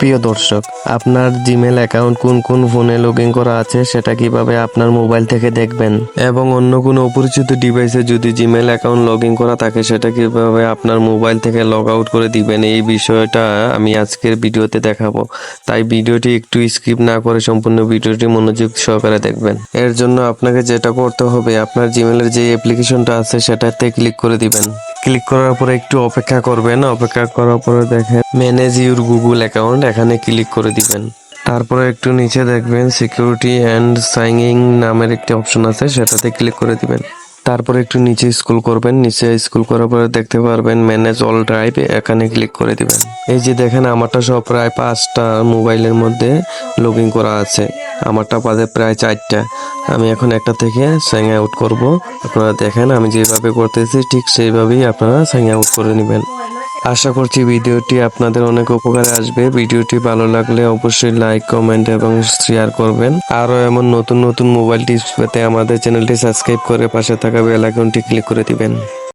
প্রিয় দর্শক, আপনার জিমেল অ্যাকাউন্ট কোন কোন ফোনে লগ ইন করা আছে সেটা কীভাবে আপনার মোবাইল থেকে দেখবেন? এবং অন্য কোনো অপরিচিত ডিভাইসে যদি জিমেল অ্যাকাউন্ট লগ ইন করা থাকে, সেটা কীভাবে আপনার মোবাইল থেকে লগ আউট করে দিবেন? এই বিষয়টা আমি আজকের ভিডিওতে দেখাবো। তাই ভিডিওটি একটু স্কিপ না করে সম্পূর্ণ ভিডিওটি মনোযোগ সহকারে দেখবেন। এর জন্য আপনাকে যেটা করতে হবে, আপনার জিমেলের যে অ্যাপ্লিকেশনটা আছে, সেটাতে ক্লিক করে দিবেন। ক্লিক করার পরে একটু অপেক্ষা করবেন। অপেক্ষা করার পরে দেখেন ম্যানেজ ইউর গুগল অ্যাকাউন্ট এখানে ক্লিক করে দিবেন। তারপরে একটু নিচে দেখবেন সিকিউরিটি অ্যান্ড সাইনিং নামের একটি অপশন আছে, সেটাতে ক্লিক করে দিবেন। তারপরে একটু নিচে স্কুল করবেন। নিচে স্কুল করার পরে দেখতে পারবেন ম্যানেজ অল ড্রাইভ এখানে ক্লিক করে দিবেন। এই যে দেখেন, আমারটা সব প্রায় পাঁচটা মোবাইলের মধ্যে লগ করা আছে। আমারটা বাদে প্রায় চারটা। আমি এখন একটা থেকে সাইন আউট করব। আপনারা দেখেন, আমি যেভাবে করতেছি, ঠিক সেইভাবেই আপনারা স্যাং আউট করে নেবেন। আশা করছি ভিডিওটি আপনাদের অনেক উপকারে আসবে। ভিডিওটি ভালো লাগলে অবশ্যই লাইক কমেন্ট এবং শেয়ার করবেন। আরও এমন নতুন নতুন মোবাইল টিপস পেতে আমাদের চ্যানেলটি সাবস্ক্রাইব করে পাশে থাকা বেল আইকনটি ক্লিক করে দিবেন।